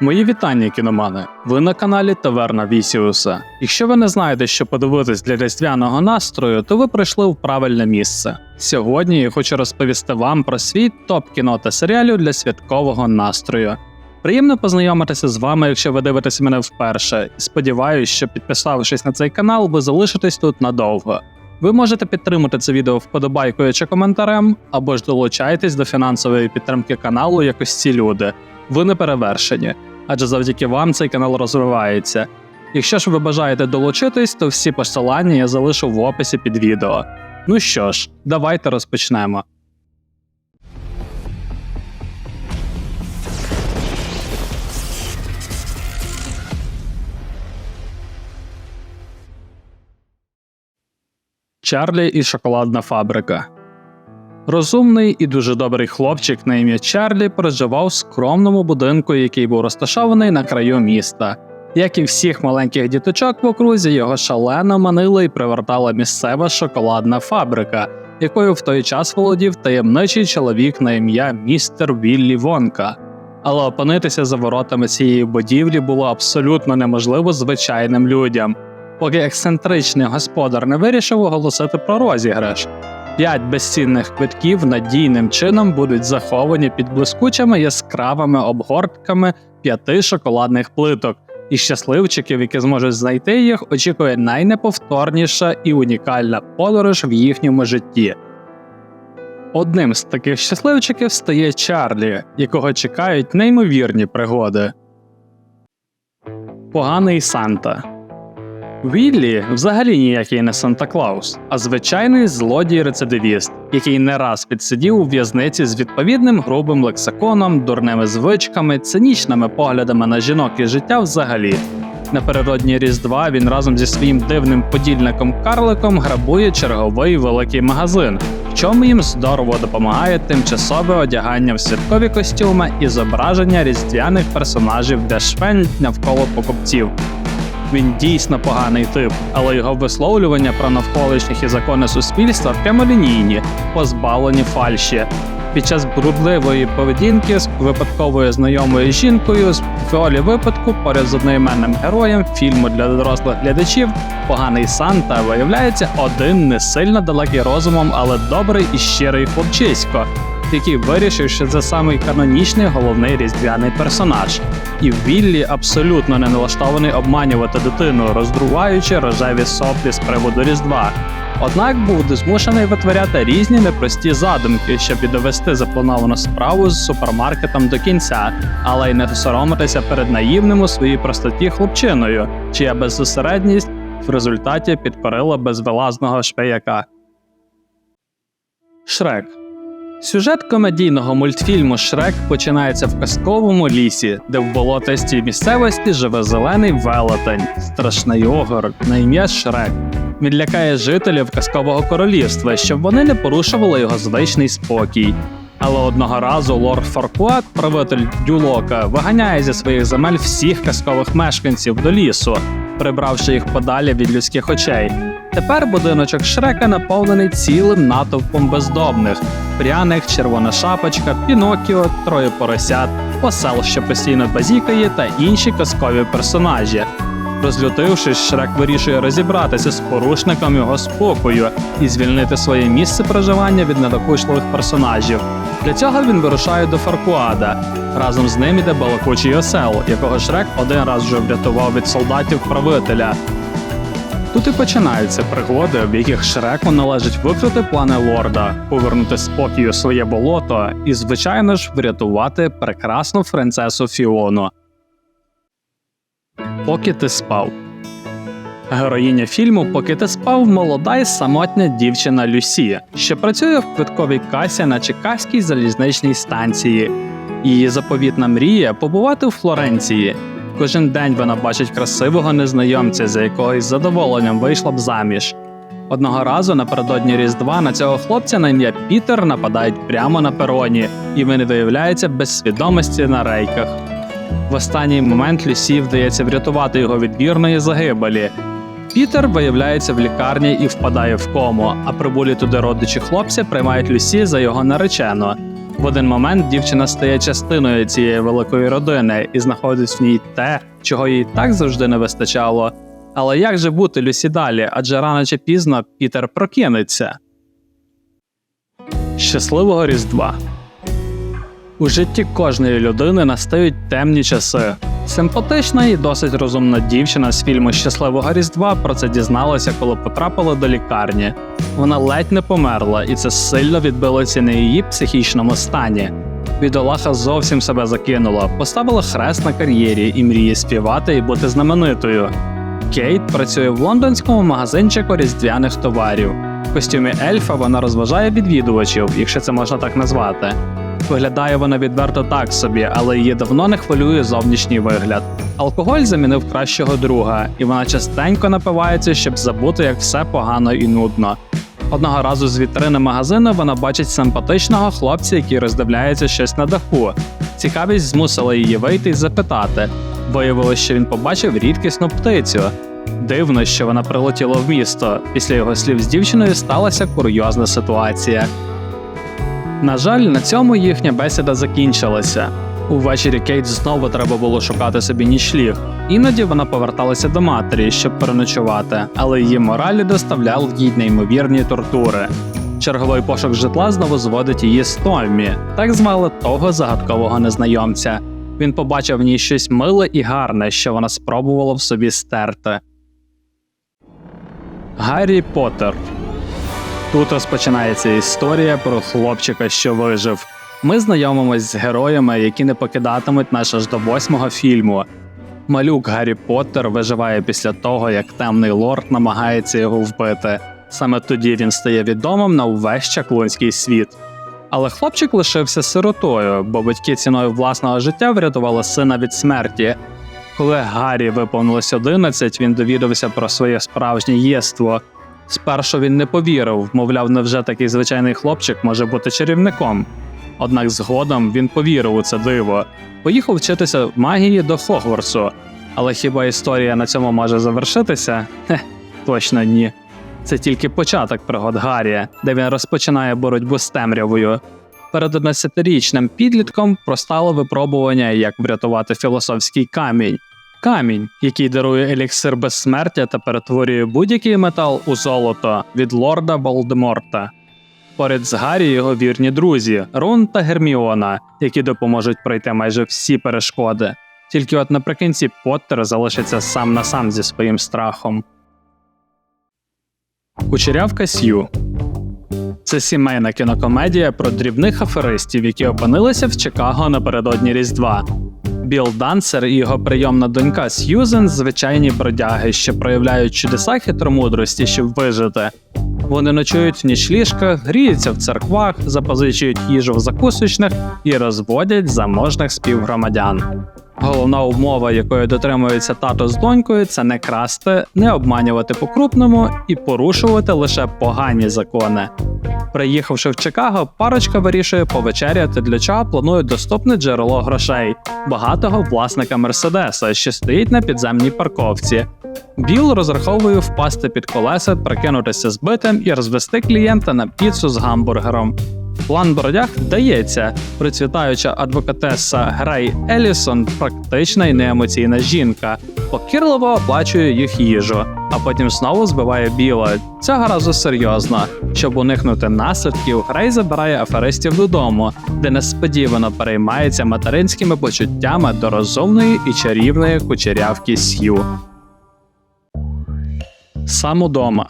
Мої вітання, кіномани! Ви на каналі Таверна Вісіуса. Якщо ви не знаєте, що подивитись для різдвяного настрою, то ви прийшли в правильне місце. Сьогодні я хочу розповісти вам про свій топ кіно та серіалів для святкового настрою. Приємно познайомитися з вами, якщо ви дивитесь мене вперше, і сподіваюся, що підписавшись на цей канал, ви залишитесь тут надовго. Ви можете підтримати це відео вподобайкою чи коментарем, або ж долучайтесь до фінансової підтримки каналу, як ось ці люди. Ви не перевершені, адже завдяки вам цей канал розвивається. Якщо ж ви бажаєте долучитись, то всі посилання я залишу в описі під відео. Ну що ж, давайте розпочнемо. Чарлі і шоколадна фабрика. Розумний і дуже добрий хлопчик на ім'я Чарлі проживав в скромному будинку, який був розташований на краю міста. Як і всіх маленьких діточок в окрузі, його шалено манила і привертала місцева шоколадна фабрика, якою в той час володів таємничий чоловік на ім'я містер Віллі Вонка. Але опинитися за воротами цієї будівлі було абсолютно неможливо звичайним людям, поки ексцентричний господар не вирішив оголосити про розіграш. П'ять безцінних квитків надійним чином будуть заховані під блискучими яскравими обгортками п'яти шоколадних плиток, і щасливчиків, які зможуть знайти їх, очікує найнеповторніша і унікальна подорож в їхньому житті. Одним з таких щасливчиків стає Чарлі, якого чекають неймовірні пригоди. Поганий Санта Віллі взагалі ніякий не Санта Клаус, а звичайний злодій-рецидивіст, який не раз підсидів у в'язниці з відповідним грубим лексиконом, дурними звичками, цинічними поглядами на жінок і життя взагалі. Напередодні Різдва він разом зі своїм дивним подільником Карликом грабує черговий великий магазин, в чому їм здорово допомагає тимчасове одягання в святкові костюми і зображення різдвяних персонажів для швень навколо покупців. Він дійсно поганий тип, але його висловлювання про навколишніх і закони суспільства прямолінійні, позбавлені фальші. Під час брудливої поведінки з випадковою знайомою жінкою з фіолі випадку поряд з одноіменним героєм фільму для дорослих глядачів Поганий Санта виявляється один не сильно далекий розумом, але добрий і щирий хлопчисько, який вирішив, що це самий канонічний головний різдвяний персонаж. І Віллі абсолютно не налаштований обманювати дитину, роздругаючи рожеві соплі з приводу Різдва. Однак був змушений витворяти різні непрості задумки, щоб і довести заплановану справу з супермаркетом до кінця, але й не соромитися перед наївним у своїй простоті хлопчиною, чия беззосередність в результаті підкорила безвилазного шпияка. Шрек Сюжет комедійного мультфільму Шрек починається в казковому лісі, де в болотистій місцевості живе зелений велетень, страшний огор на ім'я Шрек. Він лякає жителів казкового королівства, щоб вони не порушували його звичний спокій. Але одного разу лорд Фаркуат, правитель Дюлока, виганяє зі своїх земель всіх казкових мешканців до лісу, прибравши їх подалі від людських очей. Тепер будиночок Шрека наповнений цілим натовпом бездомних: пряник, червона шапочка, Пінокіо, троє поросят, осел, що постійно базікає, та інші казкові персонажі. Розлютившись, Шрек вирішує розібратися з порушником його спокою і звільнити своє місце проживання від недокучливих персонажів. Для цього він вирушає до Фаркуада. Разом з ним іде балакучий осел, якого Шрек один раз вже врятував від солдатів правителя. Тут і починаються пригоди, в яких Шреку належить викрити плани лорда, повернути спокій у своє болото і, звичайно ж, врятувати прекрасну принцесу Фіону. Поки ти спав. Героїня фільму Поки ти спав молода і самотня дівчина Люсі, що працює в квитковій касі на Чекаській залізничній станції. Її заповітна мрія побувати у Флоренції. Кожен день вона бачить красивого незнайомця, за якого із задоволенням вийшла б заміж. Одного разу напередодні Різдва на цього хлопця на ім'я Пітер нападають прямо на пероні, і він виявляється без свідомості на рейках. В останній момент Люсі вдається врятувати його від вірної загибелі. Пітер виявляється в лікарні і впадає в кому, а прибулі туди родичі хлопця приймають Люсі за його наречену. В один момент дівчина стає частиною цієї великої родини і знаходить в ній те, чого їй так завжди не вистачало. Але як же бути Люсі далі? Адже рано чи пізно Пітер прокинеться. Щасливого Різдва. У житті кожної людини настають темні часи. Симпатична і досить розумна дівчина з фільму Щасливого Різдва про це дізналася, коли потрапила до лікарні. Вона ледь не померла, і це сильно відбилося на її психічному стані. Бідолаха зовсім себе закинула, поставила хрест на кар'єрі і мріє співати і бути знаменитою. Кейт працює в лондонському магазинчику різдвяних товарів. В костюмі ельфа вона розважає відвідувачів, якщо це можна так назвати. Виглядає вона відверто так собі, але її давно не хвилює зовнішній вигляд. Алкоголь замінив кращого друга, і вона частенько напивається, щоб забути, як все погано і нудно. Одного разу з вітрини магазину вона бачить симпатичного хлопця, який роздивляється щось на даху. Цікавість змусила її вийти і запитати. Виявилось, що він побачив рідкісну птицю. Дивно, що вона прилетіла в місто. Після його слів з дівчиною сталася курйозна ситуація. На жаль, на цьому їхня бесіда закінчилася. Увечері Кейт знову треба було шукати собі нічліг. Іноді вона поверталася до матері, щоб переночувати, але її моралі доставляв їй неймовірні тортури. Черговий пошук житла знову зводить її з так звали того загадкового незнайомця. Він побачив в ній щось миле і гарне, що вона спробувала в собі стерти. Гаррі Поттер Тут розпочинається історія про хлопчика, що вижив. Ми знайомимось з героями, які не покидатимуть нас аж до восьмого фільму. Малюк Гаррі Поттер виживає після того, як темний лорд намагається його вбити. Саме тоді він стає відомим на увесь чаклунський світ. Але хлопчик лишився сиротою, бо батьки ціною власного життя врятували сина від смерті. Коли Гаррі виповнилось 11, він довідався про своє справжнє єство. Спершу він не повірив, мовляв, невже такий звичайний хлопчик може бути чарівником. Однак згодом він повірив у це диво, поїхав вчитися магії до Хогвартсу. Але хіба історія на цьому може завершитися? Хе, точно ні. Це тільки початок пригод Гаррі, де він розпочинає боротьбу з темрявою. Перед 11-річним підлітком простало випробування, як врятувати філософський камінь. Камінь, який дарує еліксир безсмертя та перетворює будь-який метал у золото від лорда Волдеморта. Поряд з Гаррі його вірні друзі Рон та Герміона, які допоможуть пройти майже всі перешкоди. Тільки от наприкінці Поттер залишиться сам на сам зі своїм страхом. Кучерявка Сью це сімейна кінокомедія про дрібних аферистів, які опинилися в Чикаго напередодні Різдва. Біл Дансер і його прийомна донька Сьюзен звичайні бродяги, що проявляють чудеса хитромудрості, щоб вижити. Вони ночують в нічліжках, гріються в церквах, запозичують їжу в закусочних і розводять заможних співгромадян. Головна умова, якої дотримується тато з донькою, це не красти, не обманювати по-крупному і порушувати лише погані закони. Приїхавши в Чикаго, парочка вирішує повечеряти, для чого планує доступне джерело грошей багатого власника Мерседеса, що стоїть на підземній парковці. Біл розраховує впасти під колеса, прикинутися збитим і розвести клієнта на піцу з гамбургером. План бродяг вдається. Процвітаюча адвокатеса Грей Елісон практична і неемоційна жінка, покірливо оплачує їх їжу, а потім знову збиває біло. Цього разу серйозно. Щоб уникнути наслідків, Грей забирає аферистів додому, де несподівано переймається материнськими почуттями до розумної і чарівної кучерявки Сью. Сам удома.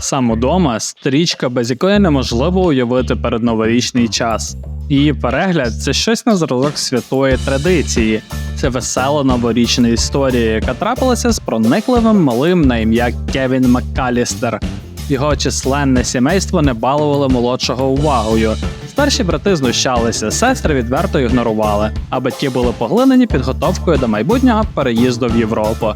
Сам удома стрічка, без якої неможливо уявити передноворічний час. Її перегляд це щось на зразок святої традиції. Це весела новорічна історія, яка трапилася з проникливим малим на ім'я Кевін Маккалістер. Його численне сімейство не балувало молодшого увагою. Старші брати знущалися, сестри відверто ігнорували, а батьки були поглинені підготовкою до майбутнього переїзду в Європу.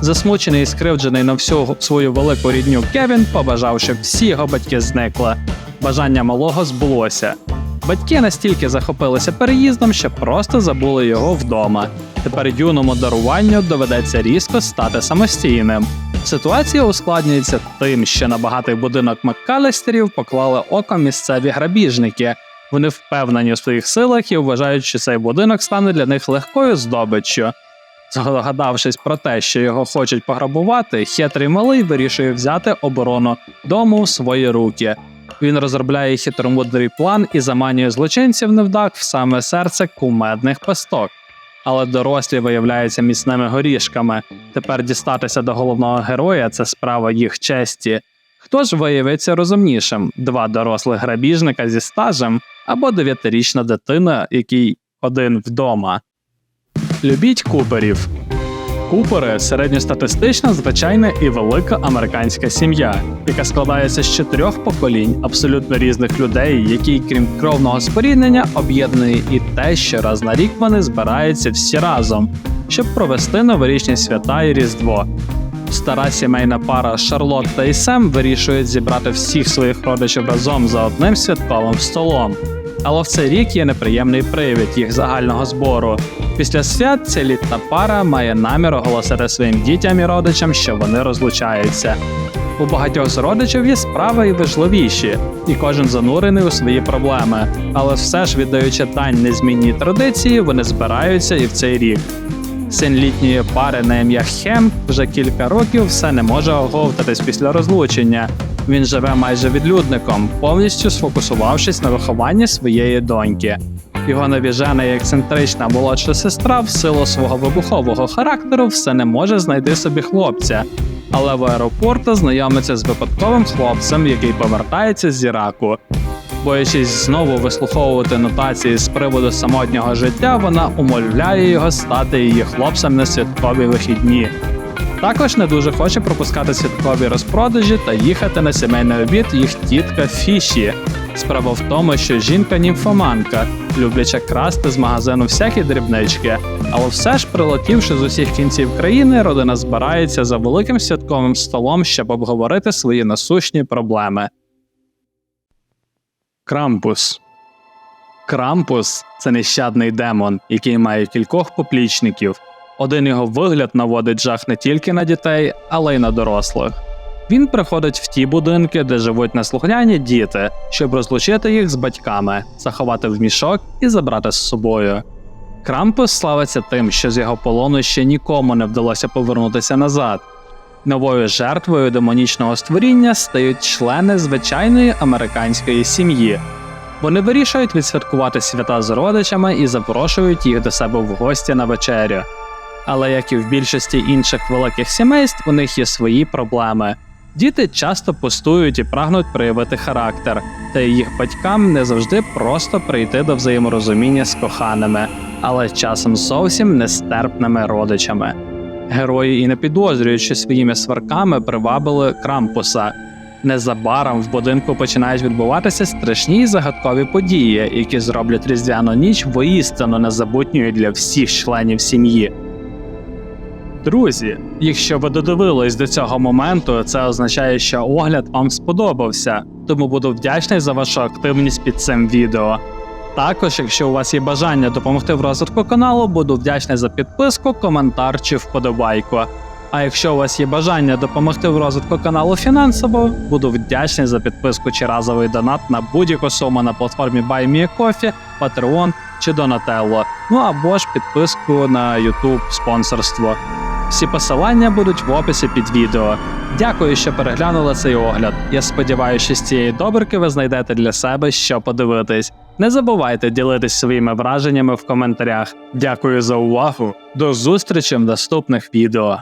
Засмучений і скривджений на всю свою велику рідню Кевін побажав, щоб всі його батьки зникли. Бажання малого збулося. Батьки настільки захопилися переїздом, що просто забули його вдома. Тепер юному даруванню доведеться різко стати самостійним. Ситуація ускладнюється тим, що на багатий будинок Маккалестерів поклали око місцеві грабіжники. Вони впевнені у своїх силах і вважають, що цей будинок стане для них легкою здобиччю. Здогадавшись про те, що його хочуть пограбувати, хитрий малий вирішує взяти оборону дому в свої руки. Він розробляє хитромудрий план і заманює злочинців невдах в саме серце кумедних пасток. Але дорослі виявляються міцними горішками. Тепер дістатися до головного героя це справа їх честі. Хто ж виявиться розумнішим: два дорослих грабіжника зі стажем або дев'ятирічна дитина, який один вдома. Любіть куперів. Купери середньостатистична, звичайна і велика американська сім'я, яка складається з чотирьох поколінь абсолютно різних людей, які, крім кровного споріднення, об'єднує і те, що раз на рік вони збираються всі разом, щоб провести новорічні свята і Різдво. Стара сімейна пара Шарлотта і Сем вирішують зібрати всіх своїх родичів разом за одним святковим столом. Але в цей рік є неприємний привід їх загального збору. Після свят ця літна пара має намір оголосити своїм дітям і родичам, що вони розлучаються. У багатьох з родичів є справи і важливіші, і кожен занурений у свої проблеми. Але все ж, віддаючи дань незмінній традиції, вони збираються і в цей рік. Син літньої пари на ім'я Хем вже кілька років все не може оговтатись після розлучення. Він живе майже відлюдником, повністю сфокусувавшись на вихованні своєї доньки. Його навіжена і ексцентрична молодша сестра, в силу свого вибухового характеру, все не може знайти собі хлопця. Але в аеропорту знайомиться з випадковим хлопцем, який повертається з Іраку. Боячись знову вислуховувати нотації з приводу самотнього життя, вона умовляє його стати її хлопцем на святкові вихідні. Також не дуже хоче пропускати святкові розпродажі та їхати на сімейний обід їх тітка Фіші. Справа в тому, що жінка німфоманка, любляча красти з магазину всякі дрібнички. Але все ж, прилетівши з усіх кінців країни, родина збирається за великим святковим столом, щоб обговорити свої насущні проблеми. Крампус Крампус це нещадний демон, який має кількох поплічників. Один його вигляд наводить жах не тільки на дітей, але й на дорослих. Він приходить в ті будинки, де живуть неслухняні діти, щоб розлучити їх з батьками, заховати в мішок і забрати з собою. Крампус славиться тим, що з його полону ще нікому не вдалося повернутися назад. Новою жертвою демонічного створіння стають члени звичайної американської сім'ї. Вони вирішують відсвяткувати свята з родичами і запрошують їх до себе в гості на вечерю. Але як і в більшості інших великих сімейств, у них є свої проблеми. Діти часто пустують і прагнуть проявити характер, та їх батькам не завжди просто прийти до взаєморозуміння з коханими, але часом зовсім нестерпними родичами. Герої і не підозрюють, що своїми сварками привабили крампуса. Незабаром в будинку починають відбуватися страшні й загадкові події, які зроблять різдвяну ніч воістину незабутньою для всіх членів сім'ї. Друзі, якщо ви додивились до цього моменту, це означає, що огляд вам сподобався, тому буду вдячний за вашу активність під цим відео. Також, якщо у вас є бажання допомогти в розвитку каналу, буду вдячний за підписку, коментар чи вподобайку. А якщо у вас є бажання допомогти в розвитку каналу фінансово, буду вдячний за підписку чи разовий донат на будь-яку суму на платформі BuyMeACoffee, Patreon чи Donatello, ну або ж підписку на YouTube спонсорство. Всі посилання будуть в описі під відео. Дякую, що переглянули цей огляд. Я сподіваюся, що з цієї добірки ви знайдете для себе що подивитись. Не забувайте ділитись своїми враженнями в коментарях. Дякую за увагу. До зустрічі в наступних відео.